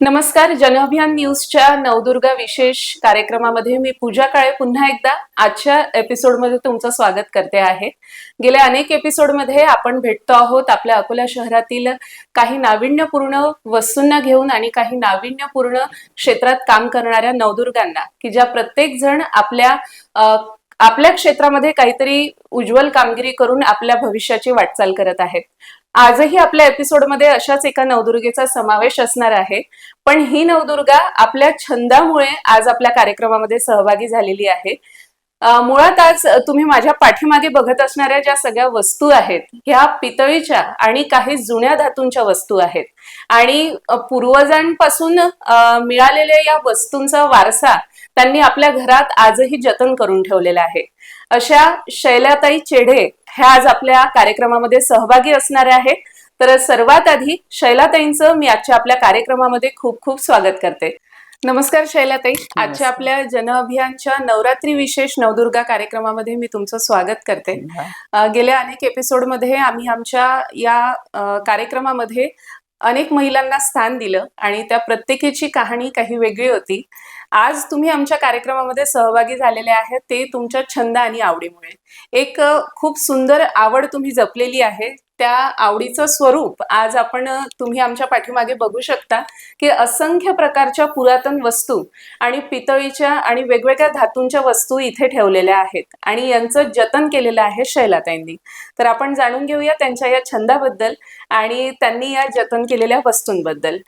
नमस्कार जनअभियान न्यूजच्या नवदुर्गा विशेष कार्यक्रमामध्ये मी पूजा काळे पुन्हा एकदा आजच्या एपिसोडमध्ये तुमचं स्वागत करते आहे. गेल्या अनेक एपिसोडमध्ये आपण भेटतो आहोत आपल्या अकोला शहरातील काही नाविन्यपूर्ण वस्तूंना घेऊन आणि काही नाविन्यपूर्ण क्षेत्रात काम करणाऱ्या नवदुर्गांना की ज्या प्रत्येक जण आपल्या आपल्या क्षेत्रामध्ये काहीतरी उज्ज्वल कामगिरी करून आपल्या भविष्याची वाटचाल करत आहेत. आजही आपल्या एपिसोडमध्ये अशाच एका नवदुर्गेचा समावेश असणार आहे. पण ही नवदुर्गा आपल्या छंदामुळे आज आपल्या कार्यक्रमामध्ये सहभागी झालेली आहे. मुळात आज तुम्ही माझ्या पाठीमागे बघत असणाऱ्या ज्या सगळ्या वस्तू आहेत ह्या पितळीच्या आणि काही जुन्या धातूंच्या वस्तू आहेत. आणि पूर्वजांपासून मिळालेल्या या वस्तूंचा वारसा त्यांनी आपल्या घरात आजही जतन करून ठेवलेला आहे. अशा शैलाताई चेढे ह्या आज आपल्या कार्यक्रमामध्ये सहभागी असणाऱ्या आहेत. तर सर्वात आधी शैलाताईंचं मी आजच्या आपल्या कार्यक्रमामध्ये खूप खूप स्वागत करते. नमस्कार शैलाताई. आजच्या आपल्या जनअभियानच्या नवरात्री विशेष नवदुर्गा कार्यक्रमामध्ये मी तुमचं स्वागत करते. गेल्या अनेक एपिसोडमध्ये आम्ही आमच्या या कार्यक्रमामध्ये अनेक महिलांना स्थान दिलं आणि त्या प्रत्येकीची कहाणी काही वेगळी होती. आज तुम्ही आमच्या कार्यक्रमामध्ये सहभागी झालेले आहेत ते तुमच्या छंद आणि आवडीमुळे. एक खूप सुंदर आवड तुम्ही जपलेली आहे त्या आवडीचं स्वरूप आज आपण तुम्ही आमच्या पाठीमागे बघू शकता की असंख्य प्रकारच्या पुरातन वस्तू आणि पितळीच्या आणि वेगवेगळ्या धातूंच्या वस्तू इथे ठेवलेल्या आहेत आणि यांचं जतन केलेलं आहे शैलाताईंनी. तर आपण जाणून घेऊया त्यांच्या या छंदाबद्दल आणि त्यांनी या जतन केलेल्या वस्तूंबद्दल.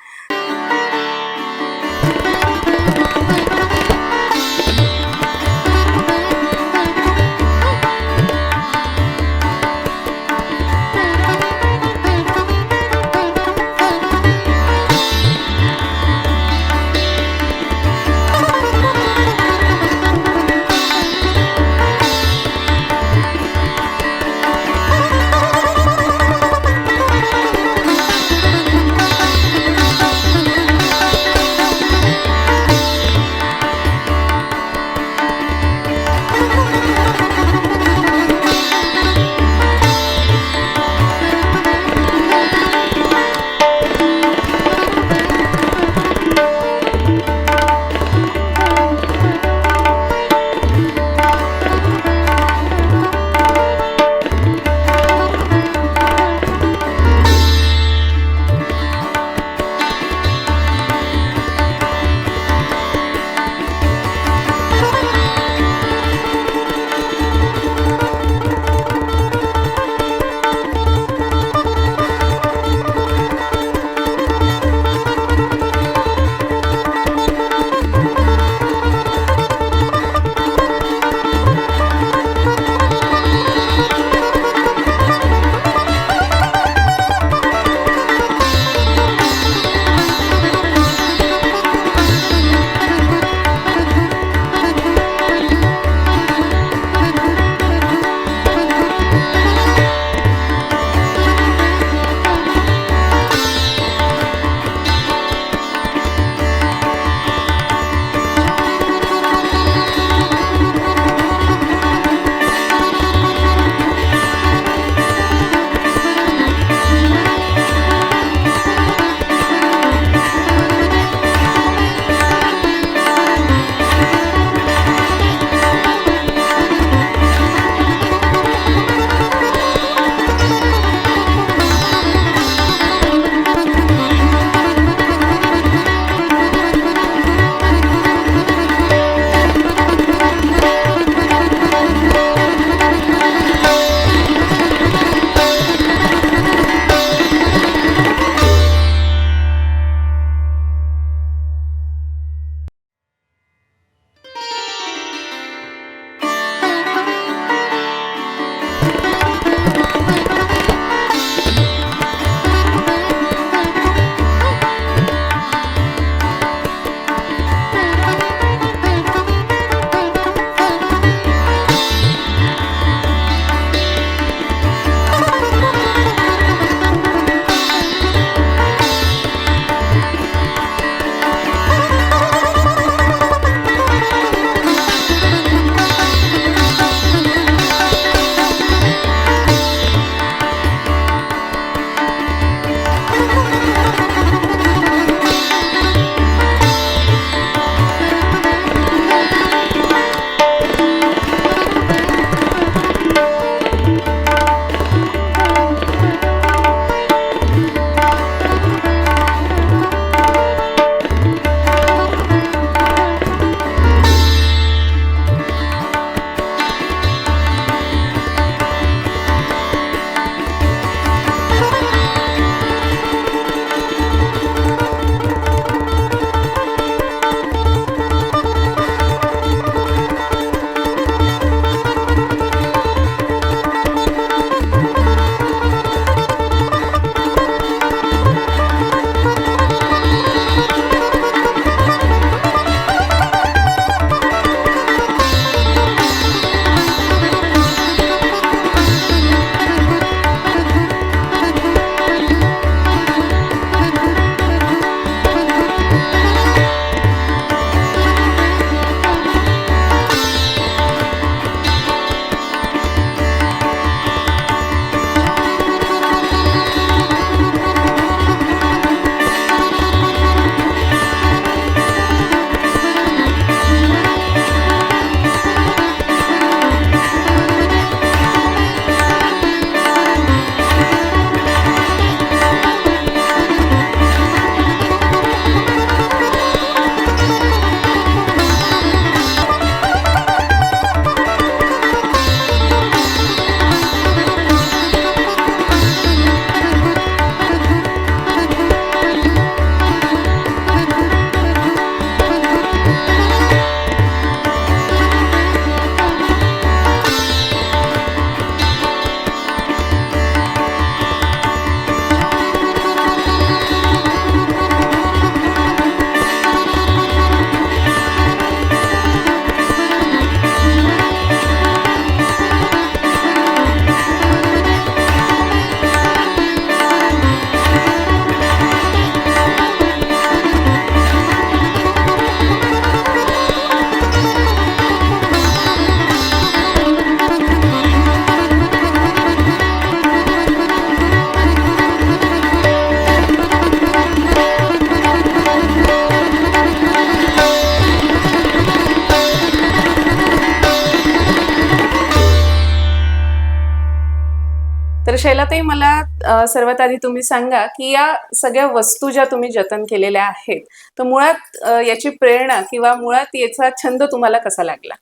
शैलाताई मला सर्वात आधी तुम्ही सांगा की या सगळ्या वस्तू ज्या तुम्ही जतन केलेल्या आहेत तर मुळात याची प्रेरणा किंवा मुळात याचा छंद तुम्हाला कसा लागला?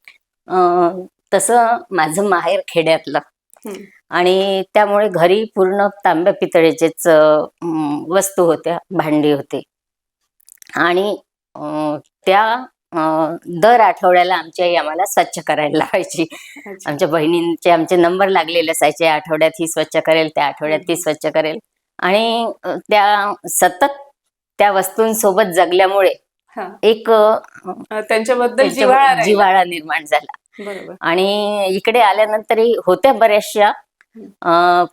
तसं माझं माहेर खेड्यातलं. आणि त्यामुळे घरी पूर्ण तांब्या पितळेचेच वस्तू होत्या भांडी होते. आणि त्या दर आठवड्याला आमची आई आम्हाला स्वच्छ करायला लावायची. आमच्या बहिणींचे आमचे नंबर लागलेले असायचे आठवड्यात ही स्वच्छ करेल त्या आठवड्यात ती स्वच्छ करेल आणि त्या सतत त्या वस्तूंसोबत जगल्यामुळे. एक त्यांच्याबद्दल. जिव्हाळा निर्माण झाला बरोबर आणि इकडे आल्यानंतरही होत्या बऱ्याचशा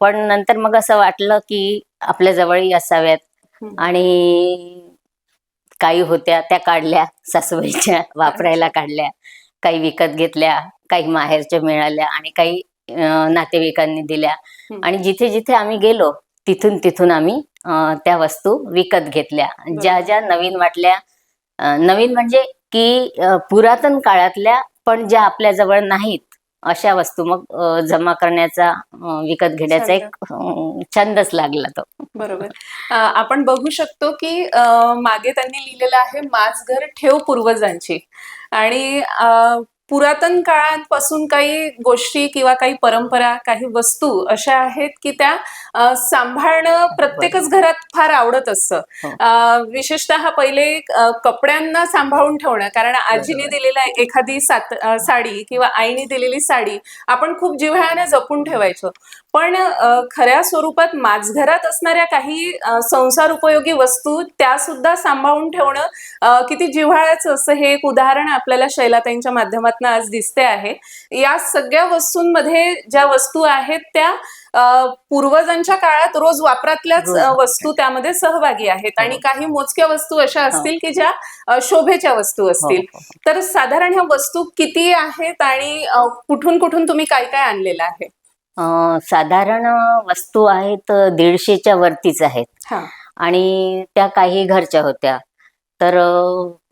पण नंतर मग असं वाटलं की आपल्या जवळही असाव्यात. आणि काही होत्या त्या काढल्या सासूबाईच्या वापरायला काढल्या काही विकत घेतल्या काही माहेरच्या मिळाल्या आणि काही नातेवाईकांनी दिल्या. आणि जिथे जिथे आम्ही गेलो तिथून तिथून आम्ही त्या वस्तू विकत घेतल्या. ज्या ज्या नवीन वाटल्या नवीन म्हणजे की पुरातन काळातल्या पण ज्या आपल्या जवळ नाहीत अशा वस्तू मग जमा करण्याचा विकत घेण्याचा एक छंदच लागला तो. बरोबर. आपण बघू शकतो की मागे त्यांनी लिहिलेलं आहे माझ घर ठेव पूर्वजांची. आणि पुरातन काळांपासून काही गोष्टी किंवा काही परंपरा काही वस्तू अशा आहेत की त्या सांभाळणं प्रत्येकच घरात फार आवडत असतं हो. विशेषतः पहिले कपड्यांना सांभाळून ठेवणं कारण आजीने. दिलेला एखादी सात साडी किंवा आईने दिलेली साडी आपण खूप जिव्हाळ्याने जपून ठेवायचो पण खऱ्या स्वरूपात माझघरात असणाऱ्या काही संसार उपयोगी वस्तू त्या सुद्धा सांभाळून ठेवणं किती जिव्हाळ्याचं असं हे एक उदाहरण आपल्याला शैलाताईंच्या माध्यमातून आज दिसते आहे या सगळ्या वस्तूंमध्ये ज्या वस्तू आहेत त्या पूर्वजांच्या काळात रोज वापरातल्याच. वस्तू त्यामध्ये सहभागी आहेत आणि हो. काही मोजक्या वस्तू अशा असतील की ज्या शोभेच्या वस्तू हो, असतील हो. तर साधारण ह्या वस्तू किती आहेत आणि कुठून कुठून तुम्ही काय काय आणलेलं आहे साधारण वस्तू आहेत दीडशेच्या वरतीच आहेत. हा. आणि त्या काही घरच्या होत्या. तर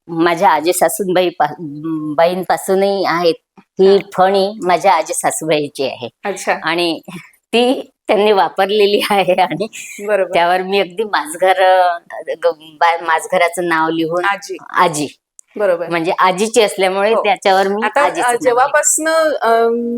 माझ्या आजी सासूबाई बाईंपासूनही आहेत. ही. फणी माझ्या आजी सासूबाईची आहे. अच्छा. आणि ती त्यांनी वापरलेली आहे आणि त्यावर मी अगदी माझघर माझघराचं नाव लिहून आजी. आजी. बरोबर म्हणजे आजीची असल्यामुळे हो. त्याच्यावर मी आता आजीचं. जेव्हापासनं अम,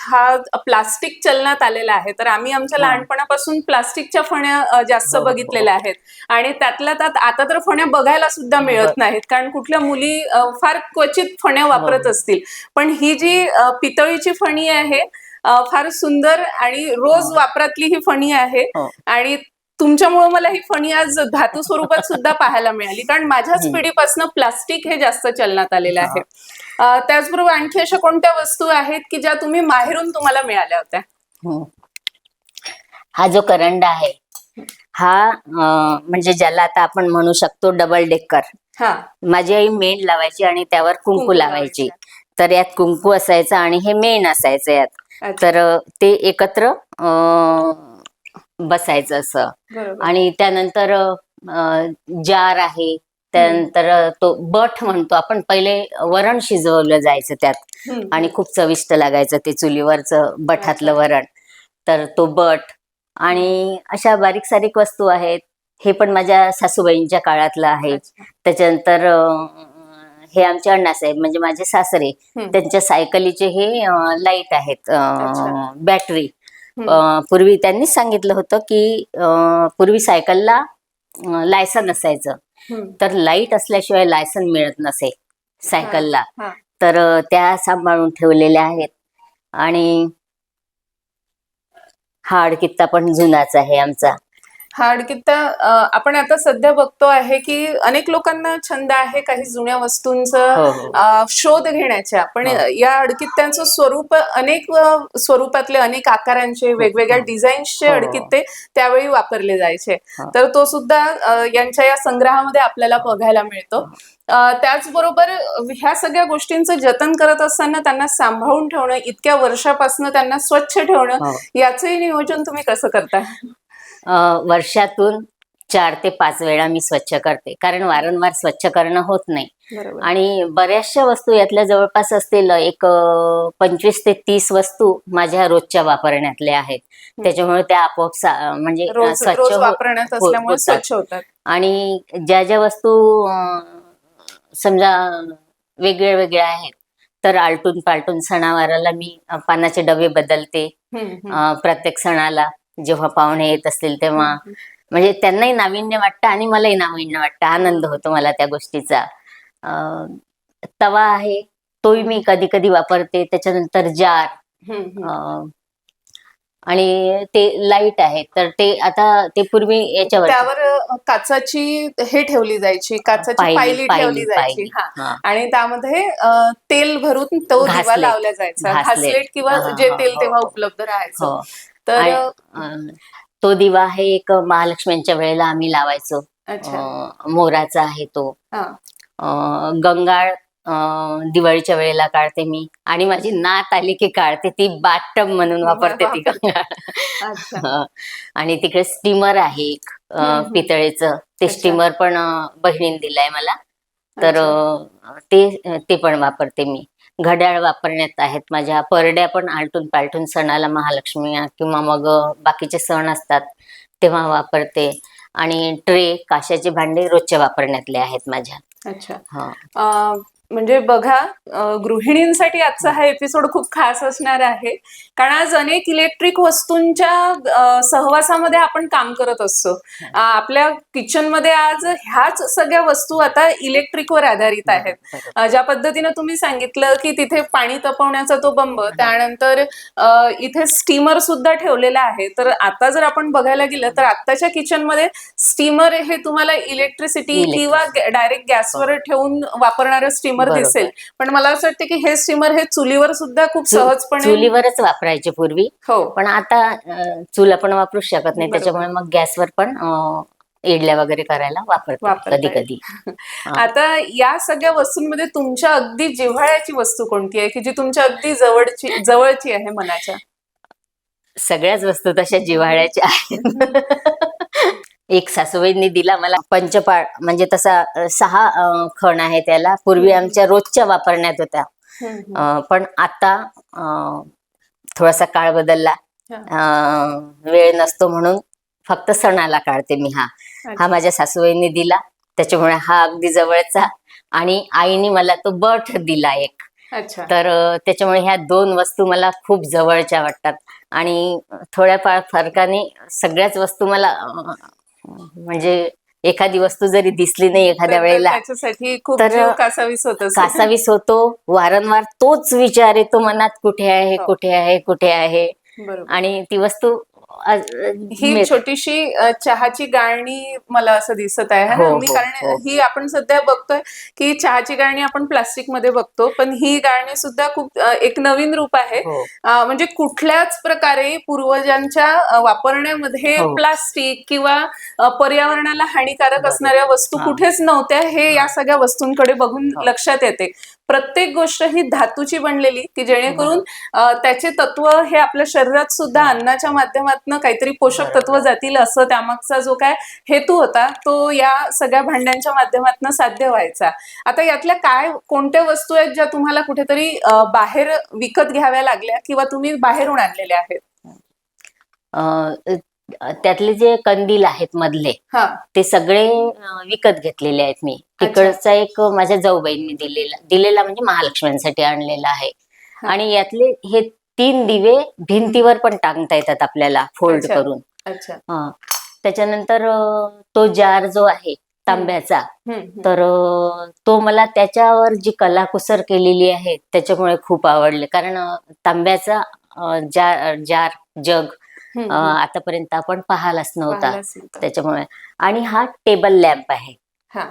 हा प्लास्टिक चलनात आलेला आहे तर आम्ही आमच्या हा. लहानपणापासून प्लास्टिकच्या फण्या अ, जास्त हो, हो, बघितलेल्या आहेत आणि त्यातल्या त्यात आता तर फण्या बघायला सुद्धा मिळत बर- नाहीत कारण कुठल्या मुली अ, फार क्वचित फण्या वापरत. असतील पण ही जी अ, पितळीची फणी आहे अ, फार सुंदर आणि रोज. वापरातली ही फणी आहे हो. आणि तुमच्यामुळे मला ही फणी आज धातू स्वरूपात सुद्धा पाहायला मिळाली. कारण माझ्याच. पिढीपासून प्लास्टिक हे जास्त चलनात आलेलं हा. आहे त्याचबरोबर आणखी अशा कोणत्या वस्तू आहेत की ज्या तुम्ही माहेरून तुम्हाला मिळाल्या होत्या? हम्म. हा जो करंडा आहे हा म्हणजे ज्याला आता आपण म्हणू शकतो डबल डेकर हा. माझी आई मेण लावायची आणि त्यावर कुंकू लावायची. तर यात कुंकू असायचं आणि हे मेण असायचं यात. तर ते एकत्र अं, बसायचं असं. बरोबर. आणि त्यानंतर अं, जार आहे त्यानंतर तो बठ म्हणतो आपण पहिले वरण शिजवलं जायचं त्यात. हम्म, आणि खूप चविष्ट लागायचं ते चुलीवरचं बठातलं. वरण. तर तो बट. आणि अशा बारीक सारीक वस्तू आहेत. हे पण माझ्या सासूबाईंच्या काळातलं आहे. अच्छा. त्याच्यानंतर अं, हे आमचे अण्णासाहेब म्हणजे माझे सासरे हम्म, त्यांच्या सायकलीचे हे लाइट आहेत अच्छा. बॅटरी. पूर्वी त्यांनीच सांगितलं होतं की पूर्वी सायकलला लायसन असायचं. तर लाइट असल्याशिवाय लायसन मिळत नसे सायकलला. तर त्या सांभाळून ठेवलेल्या आहेत. आणि हा अडकित्ता पण जुनाच आहे आमचा. हा अडकित्ता अ, आपण आता सध्या बघतो आहे की अनेक लोकांना छंद आहे काही जुन्या वस्तूंचं हो हो शोध घेण्याच्या पण हो. या अडकित्त्यांचं स्वरूप अनेक स्वरूपातले अनेक आकारांचे वेगवेगळ्या डिझाईन्सचे. अडकित्ते त्यावेळी वापरले जायचे. तर तो सुद्धा यांच्या या संग्रहामध्ये आपल्याला बघायला मिळतो त्याचबरोबर ह्या सगळ्या गोष्टींचं जतन करत असताना त्यांना सांभाळून ठेवणं इतक्या वर्षापासून त्यांना स्वच्छ ठेवणं. याचंही नियोजन तुम्ही कसं करता वर्षातून चार ते पाच वेळा मी स्वच्छ करते. कारण वारंवार स्वच्छ करणं होत नाही. आणि बऱ्याचशा वस्तू यातल्या जवळपास असतील एक पंचवीस ते तीस वस्तू माझ्या रोजच्या वापरण्यातल्या आहेत. त्याच्यामुळे त्या आपोआप म्हणजे स्वच्छ हो- वापरण्यात हो- असल्यामुळे. स्वच्छ होतात. आणि ज्या ज्या वस्तू समजा वेगळ्या वेगळ्या आहेत तर आलटून पालटून सणावाराला मी पानाचे डबे बदलते. प्रत्येक सणाला. जेव्हा पाहुणे येत असतील तेव्हा. म्हणजे त्यांनाही नाविन्य वाटतं आणि मलाही नाविन्य वाटतं. आनंद होतो मला त्या गोष्टीचा. तवा आहे तोही मी कधी कधी वापरते. त्याच्यानंतर जार. आणि ते लाइट आहे. तर ते आता ते पूर्वी याच्यावर त्यावर काचाची हे ठेवली जायची. काचाची पायली- ठेवली जायची. आणि त्यामध्ये तेल भरून तो दिवा. लावला जायचा. घासलेट. किंवा जे तेल हो, तेव्हा हो. उपलब्ध राहायचं. हो. तर अ, तो दिवा आहे एक महालक्ष्मींच्या वेळेला आम्ही लावायचो अच्छा अं, मोराचा आहे तो हा. अं, गंगाळ अं, दिवाळीच्या वेळेला काढते मी आणि माझी नात आली की काढते ती बाटम म्हणून वापरते ती गंगाळ अच्छा हं. आणि तिकडे स्टीमर आहे एक अं, हम्म, हम्म. पितळेचं ते अच्छा. स्टीमर पण अं, बहिणीने दिलंय मला तर अच्छा. अं, ते ते पण वापरते मी घड्याळ वापरण्यात आहेत. माझ्या परड्या पण आलटून पालटून सणाला महालक्ष्मी किंवा मग बाकीचे सण असतात तेव्हा वापरते. आणि ट्रे काशाचे भांडे रोजच्या वापरण्यातले आहेत माझ्या. अच्छा. हा. म्हणजे बघा गृहिणींसाठी आजचा हा एपिसोड खूप खास असणार आहे. कारण आज अनेक इलेक्ट्रिक वस्तूंच्या सहवासामध्ये आपण काम करत असतो. आपल्या किचनमध्ये आज ह्याच सगळ्या वस्तू आता इलेक्ट्रिकवर आधारित आहेत. ज्या पद्धतीने तुम्ही सांगितलं की तिथे पाणी तपवण्याचा तो बंब त्यानंतर इथे स्टीमर सुद्धा ठेवलेला आहे. तर आता जर आपण बघायला गेलं तर आत्ताच्या किचनमध्ये स्टीमर हे तुम्हाला इलेक्ट्रिसिटी. किंवा डायरेक्ट गॅसवर ठेवून वापरणारं स्टीमर बरोबर. दिसेल पण मला असं वाटतं की हे स्टीमर हे चुलीवर सुद्धा खूप चु- सहजपणे चुलीवरच वापरायचे पूर्वी हो पण आता अं, चूल आपण वापरू शकत नाही बरोबर. त्याच्यामुळे मग गॅसवर पण अं, इडल्या वगैरे करायला वापरतो वापरता कधी. कधी हा. आता या सगळ्या वस्तूंमध्ये तुमच्या अगदी जिव्हाळ्याची वस्तू कोणती आहे की जी तुमच्या अगदी जवळची जवळची आहे मनाच्या सगळ्याच वस्तू तशा जिव्हाळ्याच्या आहेत एक सासूबाईंनी दिला मला पंचपाळ म्हणजे तसा सहा खण आहे त्याला. पूर्वी. आमच्या रोजच्या वापरण्यात होत्या. पण आता थोडासा काळ बदलला. वेळ नसतो म्हणून फक्त सणाला काढते मी हा. हा. माझ्या सासूबाईंनी दिला. त्याच्यामुळे हा अगदी जवळचा आणि आईने मला तो बट दिला एक. अच्छा. तर त्याच्यामुळे ह्या दोन वस्तू मला खूप जवळच्या वाटतात. आणि थोड्याफार फरकाने सगळ्याच वस्तू मला म्हणजे एखादी वस्तू जरी दिसली नाही एखाद्या वेळेला त्याच्यासाठी खूप कासावीस होत. कासावीस होतो वारंवार तोच विचार येतो मनात कुठे आहे हो. कुठे आहे कुठे आहे आणि ती वस्तू ही छोटीशी चहाची गाळणी मला असं दिसत आहे है ना हो, मी हो, कारण हो. ही आपण सध्या बघतोय की चहाची गाळणी आपण प्लास्टिकमध्ये बघतो पण ही गाळणी सुद्धा खूप एक नवीन रूप आहे हो म्हणजे कुठल्याच प्रकारे पूर्वजांच्या वापरण्यामध्ये हो. प्लास्टिक किंवा पर्यावरणाला हानिकारक. असणाऱ्या वस्तू. कुठेच नव्हत्या हे या सगळ्या वस्तूंकडे बघून. लक्षात येते प्रत्येक गोष्ट ही धातूची बनलेली की जेणेकरून त्याचे तत्व हे आपल्या शरीरात सुद्धा. अन्नाच्या माध्यमातून काहीतरी पोषक. तत्व जातील असं त्यामागचा जो काय हेतू होता तो या सगळ्या भांड्यांच्या माध्यमातून साध्य व्हायचा आता यातल्या काय कोणत्या वस्तू आहेत ज्या तुम्हाला कुठेतरी बाहेर विकत घ्याव्या लागल्या किंवा तुम्ही बाहेरून आणलेल्या आहेत त्यातले जे कंदील आहेत मधले ते सगळे विकत घेतलेले आहेत मी. तिकडचा एक माझ्या जाऊबाईंनी दिलेला दिलेला म्हणजे महालक्ष्म्यांसाठी आणलेला आहे. आणि यातले हे तीन दिवे भिंतीवर पण टांगता येतात आपल्याला फोल्ड. करून. त्याच्यानंतर तो जार जो आहे तांब्याचा. तर तो मला त्याच्यावर जी कलाकुसर केलेली आहे त्याच्यामुळे खूप आवडले कारण तांब्याचा जार जार जग. आतापर्यंत आपण पाहालाच नव्हता. त्याच्यामुळे. आणि हा टेबल लॅम्प आहे. हा.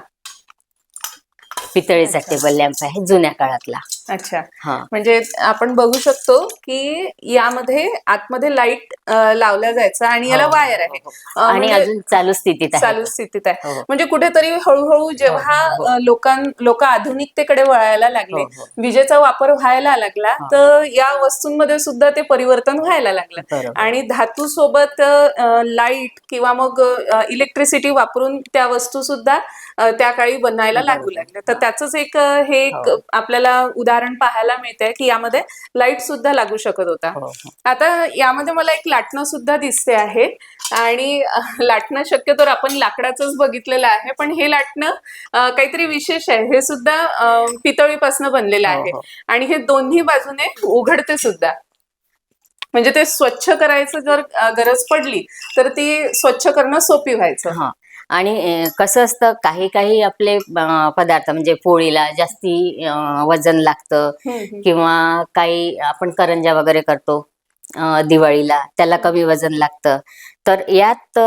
पितळेचा. टेबल लॅम्प आहे जुन्या काळातला. अच्छा हा म्हणजे आपण बघू शकतो की यामध्ये आतमध्ये लाइट लावला जायचा आणि याला हो, हो, वायर हो, आहे हो. आणि म्हणजे अजून चालू स्थितीत आहे चालू स्थितीत आहे. म्हणजे कुठेतरी हळूहळू जेव्हा लोकां लोक आधुनिकतेकडे वळायला लागले. विजेचा वापर व्हायला लागला. तर या वस्तूंमध्ये सुद्धा ते परिवर्तन व्हायला लागलं. आणि धातू सोबत लाइट किंवा मग इलेक्ट्रिसिटी वापरून त्या वस्तू सुद्धा त्या काळी बनायला लागू. लागल्या तर त्याच एक हे एक हो. आपल्याला उदाहरण पाहायला मिळतंय की यामध्ये लाइट सुद्धा लागू शकत होता. हो, हो. आता यामध्ये मला एक लाटणं सुद्धा दिसते आहे आणि लाटणं शक्यतो आपण लाकडाचंच बघितलेलं आहे पण हे लाटणं काहीतरी विशेष आहे. हे सुद्धा पितळीपासून बनलेलं हो, आहे. आणि हे दोन्ही बाजूने उघडते सुद्धा. म्हणजे ते स्वच्छ करायचं जर गरज पडली तर ती स्वच्छ करणं सोपी व्हायचं. आणि कसं असतं काही काही आपले पदार्थ म्हणजे पोळीला जास्ती वजन लागतं. किंवा काही आपण करंजा वगैरे करतो दिवाळीला त्याला कमी वजन लागतं तर यात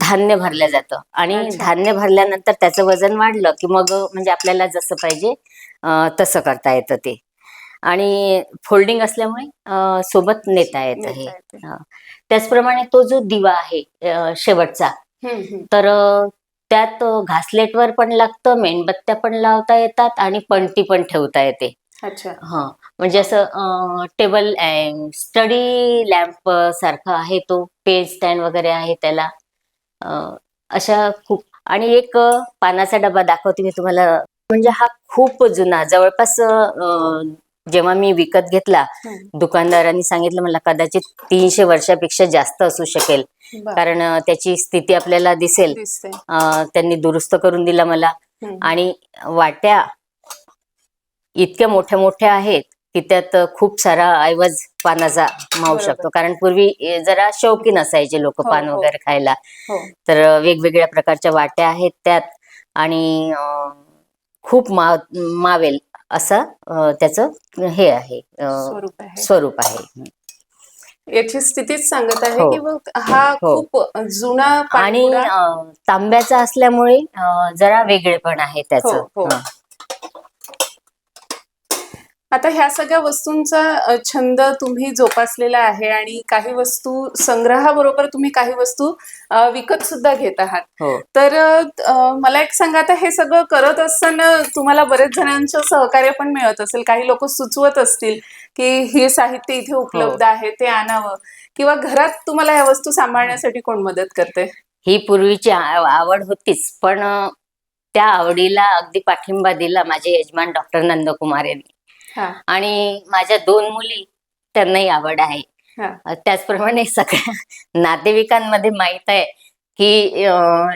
धान्य भरलं जातं आणि. धान्य भरल्यानंतर त्याचं वजन वाढलं की मग म्हणजे आपल्याला जसं पाहिजे तसं करता येतं ते आणि फोल्डिंग असल्यामुळे सोबत नेता येतं हे नेता येते. हा. त्याचप्रमाणे तो जो दिवा आहे शेवटचा. तर त्यात घासलेटवर पण लागतं मेणबत्त्या पण लावता येतात आणि पणती पण ठेवता येते. अच्छा. हा. म्हणजे असं टेबल स्टडी लॅम्प सारखं आहे तो पेज स्टँड वगैरे आहे त्याला. अशा खूप. आणि एक पानाचा डबा दाखवते मी तुम्हाला. म्हणजे हा खूप जुना जवळपास जेव्हा मी विकत घेतला. दुकानदारांनी सांगितलं मला कदाचित तीनशे वर्षापेक्षा जास्त असू शकेल. कारण त्याची स्थिती आपल्याला दिसेल. त्यांनी दुरुस्त करून दिला मला. आणि वाट्या इतक्या मोठ्या मोठ्या आहेत की त्यात खूप सारा ऐवज पानाचा मावू. शकतो. कारण पूर्वी जरा शौकीन असायचे लोक हो, पान हो. वगैरे खायला. हो. तर वेगवेगळ्या प्रकारच्या वाट्या आहेत त्यात आणि खूप मा मावेल असं त्याचं हे आहे. स्वरूप आहे. याची स्थितीच सांगत आहे हो. की मग हा हो. खूप जुना आणि अ, तांब्याचा असल्यामुळे अ, जरा वेगळेपण आहे त्याचं हो, हो. हं. आता ह्या सगळ्या वस्तूंचा छंद तुम्ही जोपासलेला आहे आणि काही वस्तू संग्रहाबरोबर तुम्ही काही वस्तू विकत सुद्धा घेत आहात. हो. तर अ, मला एक सांगा आता हे सगळं करत असताना तुम्हाला बरेच जणांचं सहकार्य पण मिळत असेल. काही लोक सुचवत असतील की हे साहित्य इथे उपलब्ध आहे ते आणावं. किंवा घरात तुम्हाला ह्या वस्तू सांभाळण्यासाठी कोण मदत करते ही पूर्वीची आ- आवड होतीच. पण अ, त्या आवडीला अगदी पाठिंबा दिला माझे यजमान डॉक्टर नंदकुमार यांनी. हा आणि माझ्या दोन मुली त्यांनाही आवड आहे. त्याचप्रमाणे सगळ्या नातेवाईकांमध्ये माहीत आहे की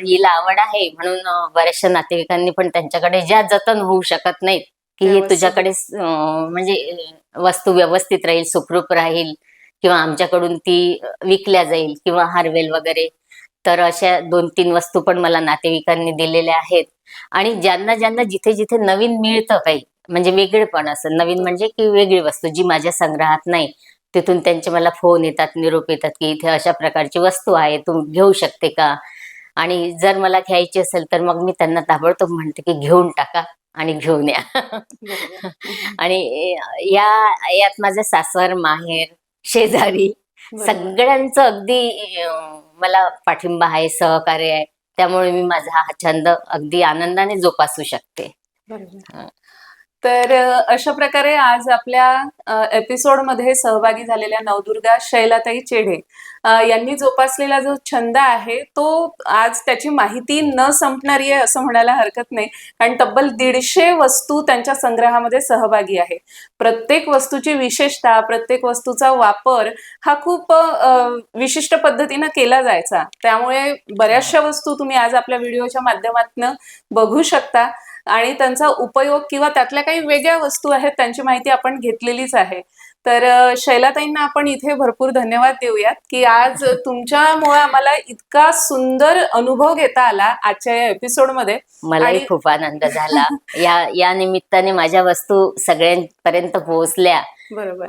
हिला आवड आहे म्हणून बऱ्याचशा नातेवाईकांनी पण त्यांच्याकडे ज्या जतन होऊ शकत नाहीत की हे तुझ्याकडे म्हणजे वस्तू व्यवस्थित राहील सुखरूप राहील किंवा आमच्याकडून ती विकल्या जाईल किंवा हरवेल वगैरे तर अशा दोन तीन वस्तू पण मला नातेवाईकांनी दिलेल्या आहेत. आणि ज्यांना ज्यांना जिथे जिथे नवीन मिळतं काही म्हणजे वेगळेपण असं. नवीन म्हणजे की वेगळी वस्तू जी माझ्या संग्रहात नाही. तिथून त्यांचे मला फोन येतात निरोप येतात की इथे अशा प्रकारची वस्तू आहे तू घेऊ शकते का? आणि जर मला घ्यायची असेल तर मग मी त्यांना ताबडतोब म्हणते की घेऊन टाका आणि घेऊन या. आणि या यात माझं सासर माहेर शेजारी. सगळ्यांचं अगदी मला पाठिंबा आहे सहकार्य आहे. त्यामुळे मी माझा हा छंद अगदी आनंदाने जोपासू शकते. तर अशा प्रकारे आज आपल्या एपिसोडमध्ये सहभागी झालेल्या नवदुर्गा शैलाताई चेढे यांनी जोपासलेला जो छंद आहे तो आज त्याची माहिती न संपणारी आहे असं म्हणायला हरकत नाही. कारण तब्बल दीडशे वस्तू त्यांच्या संग्रहामध्ये सहभागी आहे. प्रत्येक वस्तूची विशेषता प्रत्येक वस्तूचा वापर हा खूप विशिष्ट पद्धतीनं केला जायचा. त्यामुळे बऱ्याचशा वस्तू तुम्ही आज आपल्या व्हिडिओच्या माध्यमातून बघू शकता. आणि त्यांचा उपयोग किंवा त्यातल्या काही वेगळ्या वस्तू आहेत त्यांची माहिती आपण घेतलेलीच आहे. तर शैलाताईंना आपण इथे भरपूर धन्यवाद देऊयात की आज तुमच्यामुळे आम्हाला इतका सुंदर अनुभव घेता आला आजच्या या एपिसोडमध्ये. मलाही खूप आनंद झाला. या या निमित्ताने माझ्या वस्तू सगळ्यांपर्यंत पोहोचल्या. बरोबर.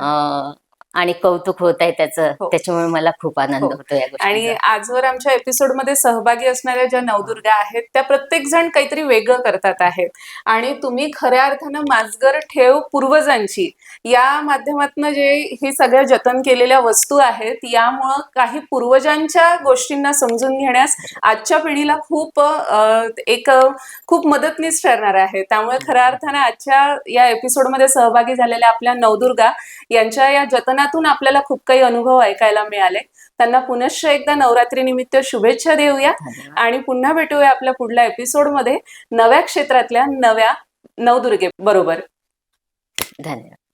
आणि कौतुक होत आहे त्याचं हो. त्याच्यामुळे मला खूप आनंद हो. होतो या आणि आजवर आमच्या एपिसोडमध्ये सहभागी असणाऱ्या ज्या नवदुर्गा आहेत त्या प्रत्येक जण काहीतरी वेगळं करतात आहेत आणि तुम्ही खऱ्या अर्थानं माजगर ठेव पूर्वजांची या माध्यमातून जे ही सगळ्या जतन केलेल्या वस्तू आहेत यामुळं काही पूर्वजांच्या गोष्टींना समजून घेण्यास आजच्या पिढीला खूप अ, एक अ, खूप मदतनीस ठरणार आहे त्यामुळे खऱ्या अर्थाने आजच्या या एपिसोडमध्ये सहभागी झालेल्या आपल्या नवदुर्गा यांच्या या जतनातून आपल्याला खूप काही अनुभव ऐकायला मिळाले. त्यांना पुनश्च एकदा नवरात्री निमित्त शुभेच्छा देऊया. आणि पुन्हा भेटूया आपल्या पुढल्या एपिसोडमध्ये नव्या क्षेत्रातल्या नव्या नवदुर्गे. बरोबर. धन्यवाद.